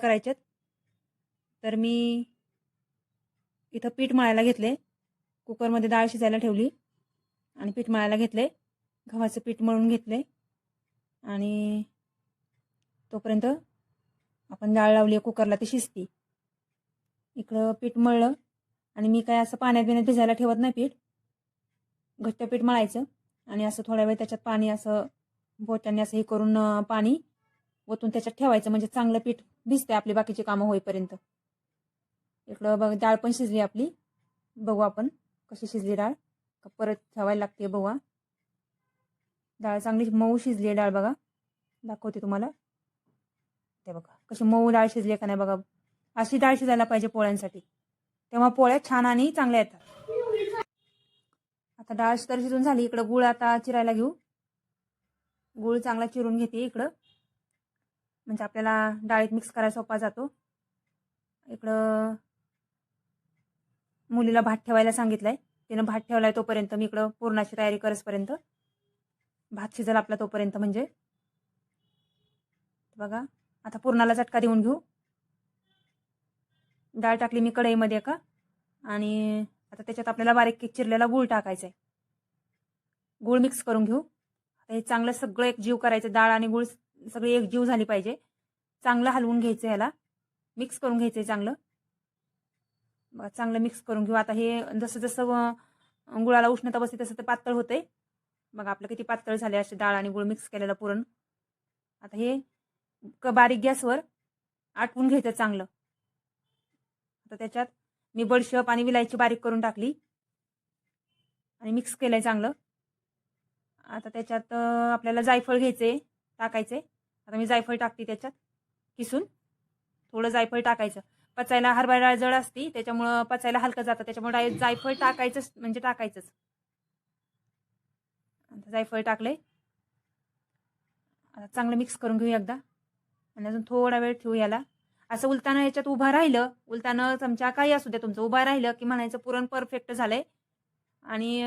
करायच्यात तर मी इथं पीठ मळायला घेतले. कुकरमध्ये डाळ शिजायला ठेवली आणि पीठ मळायला घेतले. गव्हाचं पीठ मळून घेतले आणि तोपर्यंत आपण डाळ लावली आहे कुकरला ती शिजती. इकडं पीठ मळलं आणि मी काय असं पाण्यात बिण्यात भिजायला ठेवत नाही पीठ. घट्ट पीठ मळायचं आणि असं थोड्या वेळ त्याच्यात पाणी असं बोटांनी असं हे करून पाणी ओतून त्याच्यात ठेवायचं म्हणजे चांगलं पीठ भिजते आपली बाकीची कामं होईपर्यंत. इकडं बघ डाळ पण शिजली आपली. बघू आपण कशी शिजली डाळ. परत ठेवायला लागते बघू. डाळ चांगली मऊ शिजली आहे डाळ बघा. दाखवते तुम्हाला. ते बघा कशी मऊ डाळ शिजली आहे का नाही बघा. अशी डाळ शिजायला पाहिजे पोळ्यांसाठी. तेव्हा पोळ्या छान आणि चांगल्या येतात. आता डाळ तर शिजून झाली. इकडं गुळ आता चिरायला घेऊ. गुळ चांगला चिरून घेते इकडं. म्हणजे आपल्याला डाळीत मिक्स करायला सोपा जातो. इकडं मुलीला भात ठेवायला सांगितलंय. तिनं भात ठेवलाय तोपर्यंत. मी इकडं पूर्णाची तयारी करसपर्यंत. भात शिजल आपला तोपर्यंत म्हणजे. बघा. आता पूर्णाला चटका देऊन घेऊ. डाळ टाकली मी कढईमध्ये का आणि आता त्याच्यात आपल्याला बारीक चिरलेला गूळ टाकायचा आहे गूळ मिक्स करून घेऊ. आता हे चांगलं सगळं एक जीव करायचं. डाळ आणि गूळ सगळी एक जीव झाली पाहिजे. चांगलं हलवून घ्यायचं ह्याला मिक्स करून घ्यायचं आहे चांगलं. बघा चांगलं मिक्स करून घेऊ. आता हे जसं जसं गुळाला उष्णता बसते तसं ते पातळ होते बघा आपलं किती पातळ झाले असे डाळ आणि गुळ मिक्स केलेलं पुरण. आता हे क बारीक गॅसवर आटवून घ्यायचं चांगलं. आता त्याच्यात मी बडशप आणि विलायची बारीक करून टाकली. आणि मिक्स केलंय चांगलं. आता त्याच्यात आपल्याला जायफळ घ्यायचे टाकायचे आता मी जायफळ टाकते त्याच्यात किसून. थोडं जायफळ टाकायचं. पचायला हरभरा डाळ जड असती त्याच्यामुळं पचायला हलकं जातं. त्याच्यामुळे डाय जायफळ टाकायचंच म्हणजे टाकायचंच. आता जायफळ टाकले आता चांगलं मिक्स करून घेऊ एकदा. आणि अजून थोडा वेळ ठेवू याला. असं उलताना याच्यात उभं राहिलं उलताना चमचा काही असू द्या तुमचं उभं राहिलं की म्हणायचं पुरण परफेक्ट झालंय. आणि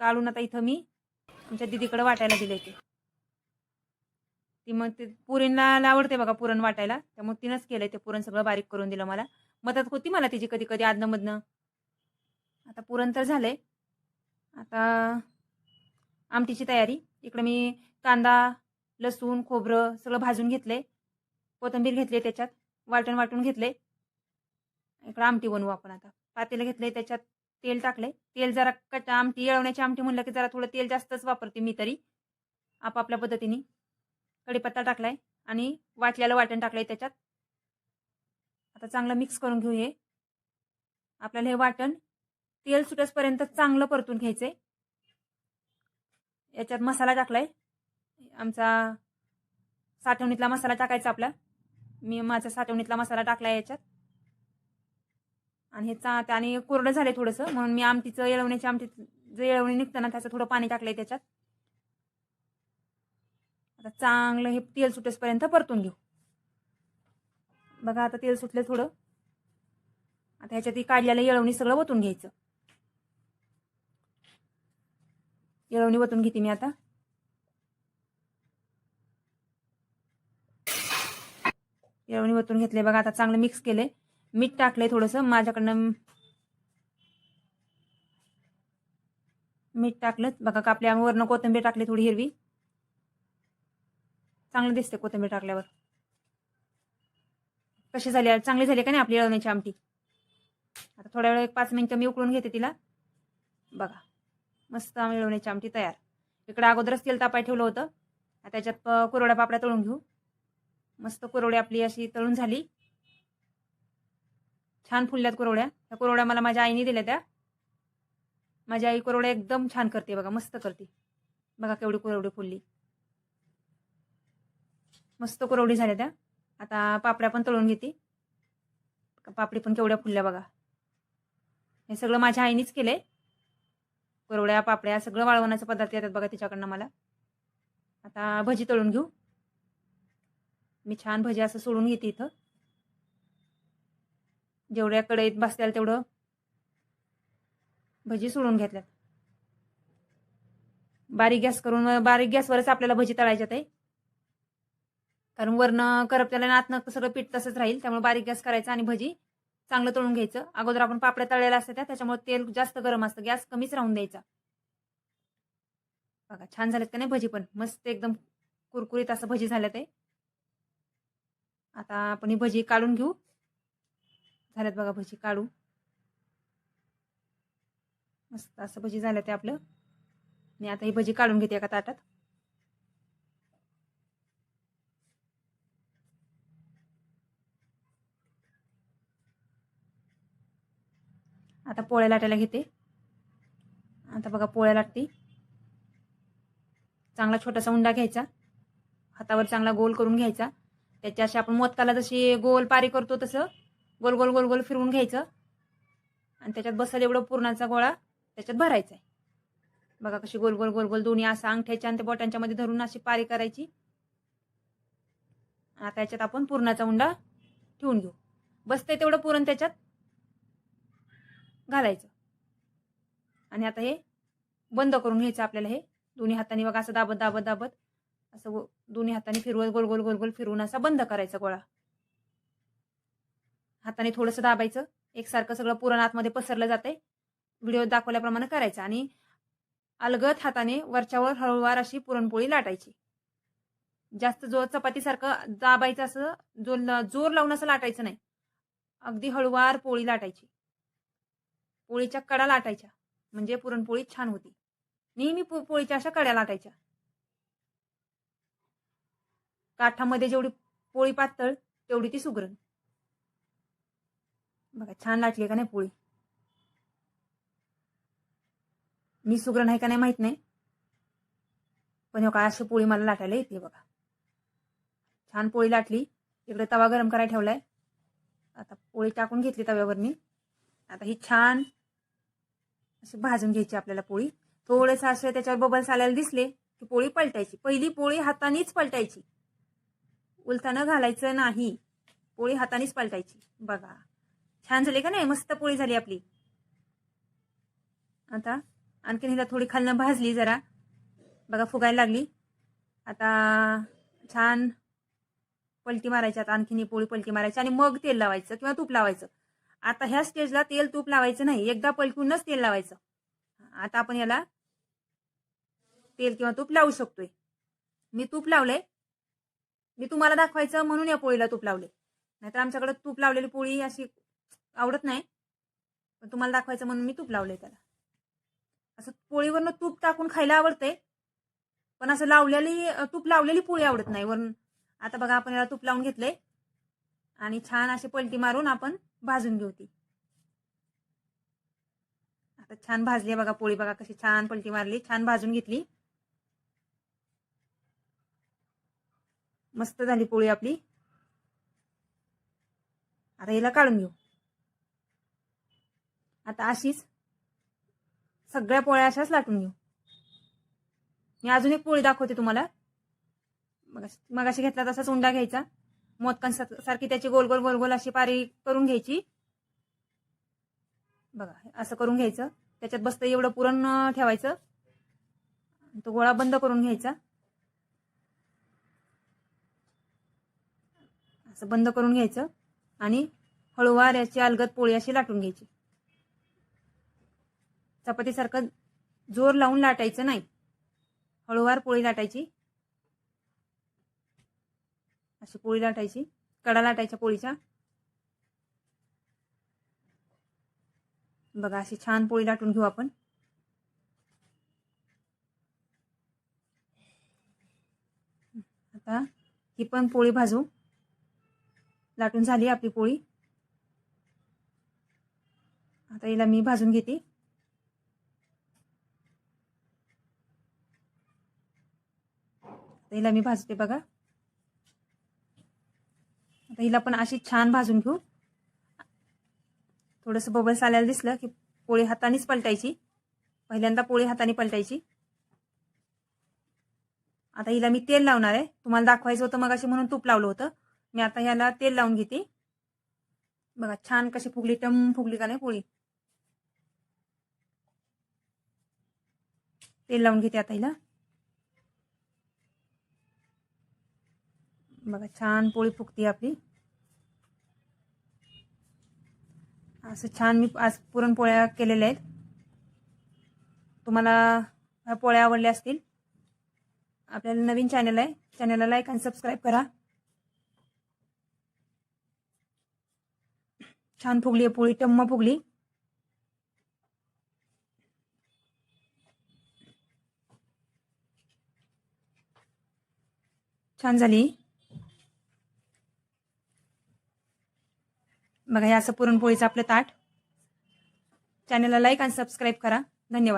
काढून आता इथं मी आमच्या दिदीकडे वाटायला दिले ते. ती मग ते पुरीला आवडते बघा पुरण वाटायला. त्यामुळे तिनंच केलंय ते पुरण सगळं बारीक करून दिलं मला. मदत होती मला तिची कधी कधी आदनमधनं. आता पुरण तर झालंय. आता आमटीची तयारी. इकडं मी कांदा लसूण खोबरं सगळं भाजून घेतले कोथिंबीर घेतली त्याच्यात. वाटण वाटून घेतले इकडं आमटी बनवू आपण आता. पातेलं घेतले त्याच्यात. तेल टाकले तेल जरा कट आमटी येळवण्याची आमटी म्हणलं की जरा थोडं तेल जास्तच वापरते मी तरी. आपापल्या पद्धतीने. कढीपत्ता टाकलाय आणि वाटल्याला वाटण टाकलंय त्याच्यात. आता चांगलं मिक्स करून घेऊ हे आपल्याला हे वाटण तेल सुटसपर्यंत चांगलं परतून घ्यायचंय. याच्यात मसाला टाकलाय. आमचा साठवणीतला मसाला टाकायचा आपला. मी माझा साठवणीतला मसाला टाकलाय याच्यात. आणि हे चा आणि कोरडं झालंय थोडंसं म्हणून मी आमटीचं येळवण्याची आमटी जे येळवणी निघतं ना त्याचं थोडं पाणी टाकलंय त्याच्यात. आता चांगलं हे तेल सुटेसपर्यंत परतून घेऊ. बघा आता तेल सुटलं थोडं. आता ह्याच्यात ही काढलेलं येळवणी सगळं ओतून घ्यायचं. येळवणी ओतून घेते मी आता. येळवणी ओतून घेतले. बघा आता चांगलं मिक्स केले मीठ टाकले थोडंसं. माझ्याकडनं मीठ टाकलं. बघा कापल्या वरनं कोथिंबीर टाकली थोडी हिरवी. चांगलं दिसते कोथिंबीर टाकल्यावर. कशी झाली? चांगली झाली का नाही आपली येळवण्याची आमटी? आता थोड्या वेळ एक पाच मिनिटं मी उकळून घेते तिला. बघा. मस्त आम्ही येळवण्याची आमटी तयार. इकडं अगोदरच तेल तापाय ठेवलं होतं. त्याच्यात कुरवड्या पापड्या तळून घेऊ. मस्त कुरवडी आपली अशी तळून झाली. छान फुलल्यात कुरवड्या. त्या कुरवड्या मला माझ्या आईने दिल्या त्या. माझी आई कुरवड्या एकदम छान करते बघा. मस्त करते. बघा केवढी कुरवडी फुलली. मस्त कुरवडी झाल्या त्या. आता पापड्या पण तळून घेते. पापडी पण केवढ्या फुलल्या बघा. हे सगळं माझ्या आईनेच केलंय. कुरवड्या पापड्या सगळं वाळवण्याचं पदार्थ येतात बघा तिच्याकडनं मला. आता भजी तळून घेऊ. मी छान भजी असं सोडून घेते इथं. जेवढ्या कढईत बसल्याल तेवढं भजी सोडून घेतल्यात. बारीक गॅस करून बारीक गॅसवरच आपल्याला भजी तळायच्यात आहे. कारण वरनं करपत्याला नातनं सगळं पीठ तसंच राहील त्यामुळे बारीक गॅस करायचा आणि भजी चांगलं तळून घ्यायचं. अगोदर आपण पापड्या तळलेल्या असतात त्या त्याच्यामुळे तेल जास्त गरम असतं गॅस कमीच राहून द्यायचा. बघा छान झालेत का नाही भजी पण? मस्त एकदम कुरकुरीत असं भजी झाल्या ते. आता आपण ही भजी काढून घेऊ. झाल्यात बघा भजी काढू. मस्त असं भजी झाल्या ते आपलं. मी आता ही भजी काढून घेते एका ताटात. आता पोळ्या लाटायला घेते. आता बघा पोळ्या लाटते. चांगला छोटासा उंडा घ्यायचा. हातावर चांगला गोल करून घ्यायचा. त्याच्या अशी आपण मोदकाला जशी गोल पारी करतो तसं गोल गोल गोल गोल फिरवून घ्यायचं. आणि त्याच्यात बसल एवढं पूर्णाचा गोळा त्याच्यात भरायचा आहे. बघा कशी गोल गोल गोल गोल दोन्ही असं अंगठ्याच्या आणि त्या बोटांच्या मध्ये धरून अशी पारी करायची. आता याच्यात आपण पुरणाचा उंडा ठेवून घेऊ. बसते तेवढं पुरण त्याच्यात. घालायचं. आणि आता हे बंद करून घ्यायचं आपल्याला हे. दोन्ही हाताने बघा असं दाबत दाबत दाबत. असं दोन्ही हाताने फिरवत गोल गोल गोल गोल फिरवून असा बंद करायचा गोळा. हाताने थोडंसं दाबायचं. एकसारखं सगळं पुरण आतमध्ये पसरलं जाते व्हिडिओ दाखवल्याप्रमाणे करायचं. आणि अलगद हाताने वरच्यावर हळूवार अशी पुरणपोळी लाटायची. जास्त जोर चपातीसारखं दाबायचं असं जोर जोर लावून असं लाटायचं नाही. अगदी हळूवार पोळी लाटायची. पोळीच्या कडा लाटायच्या. म्हणजे पुरणपोळी छान होती. नेहमी पोळीच्या अशा कड्या लाटायच्या. काठामध्ये जेवढी पोळी पातळ तेवढी ती सुगरण. बघा छान लाटली का नाही पोळी? मी सुगरण आहे का नाही माहीत नाही. पण काय अशी पोळी मला लाटायला येते बघा. छान पोळी लाटली. इकडे तवा गरम करायला ठेवलाय. आता पोळी टाकून घेतली तव्यावरनी आता ही छान अशी भाजून घ्यायची आपल्याला पोळी. थोडेसे असे त्याच्यावर बबल्स आल्याला दिसले की पोळी पलटायची. पहिली पोळी हातानेच पलटायची. उलथानं घालायचं नाही. पोळी हातानेच पलटायची. बघा. छान झाली का नाही? मस्त पोळी झाली आपली. आता आणखीन हिला थोडी खालनं भाजली जरा. बघा फुगायला लागली. आता छान पलटी मारायची. आता आणखीन पोळी पलटी मारायची आणि मग तेल लावायचं किंवा तूप लावायचं. आता ह्या स्टेजला तेल तूप लावायचं नाही एकदा पलटूनच तेल लावायचं. आता आपण याला तेल किंवा तूप लावू शकतोय. मी तूप लावलंय. मी तुम्हाला दाखवायचं म्हणून या पोळीला तूप लावले नाहीतर आमच्याकडे तूप लावलेली पोळी अशी आवडत नाही. पण तुम्हाला दाखवायचं म्हणून मी तूप लावलंय त्याला. असं पोळीवरनं तूप टाकून खायला आवडतंय. पण असं लावलेली तूप लावलेली पोळी आवडत नाही. वरून आता बघा आपण याला तूप लावून घेतलंय. आणि छान अशी पलटी मारून आपण भाजून घेऊ ती. आता छान भाजली बघा पोळी बघा कशी छान पलटी मारली. छान भाजून घेतली. मस्त झाली पोळी आपली. आता हिला काढून घेऊ. आता अशीच सगळ्या पोळ्या अशाच लाटून घेऊ. मी अजून एक पोळी दाखवते तुम्हाला. मग मग अशी घेतला तसाच उंडा घ्यायचा. मोदकांसारखी त्याची गोल गोल गोल गोल अशी पारी करून घ्यायची. बघा असं करून घ्यायचं. त्याच्यात बसतं एवढं पुरण ठेवायचं. तो गोळा बंद करून घ्यायचा. असं बंद करून घ्यायचं. आणि हळूवार याची अलगद पोळी अशी लाटून घ्यायची. चपातीसारखं जोर लावून लाटायचं नाही. हळूवार पोळी लाटायची. अशी पोळी लाटायची कडा लाटायच्या पोळीच्या. बघा अशी छान पोळी लाटून घेऊ आपण. आता ही पण पोळी भाजू. लाटून झाली आपली पोळी. आता हिला मी भाजून घेते. आता हिला मी भाजते बघा. आता हिला पण अशी छान भाजून घेऊ. थोडंसं बबल्स आल्याला दिसलं की पोळी हातानेच पलटायची. पहिल्यांदा पोळी हाताने पलटायची. आता हिला मी तेल लावणार आहे. तुम्हाला दाखवायचं होतं मग अशी म्हणून तूप लावलं होतं. मी आता ह्याला तेल लावून घेते. बघा छान कशी फुगली टम फुगली का नाही पोळी. तेल लावून घेते आता हिला. बघा छान पोळी फुगती आपली. असं छान मी आज पुरणपोळ्या केलेल्या आहेत. तुम्हाला ह्या पोळ्या आवडल्या असतील आपल्याला नवीन चॅनल आहे चॅनलला लाईक आणि सबस्क्राईब करा. छान फुगली आहे पोळी टम्म फुगली. छान झाली. बघा हे असं पुरणपोळीचं आपलं ताट. चॅनलला लाईक आणि सबस्क्राईब करा. धन्यवाद.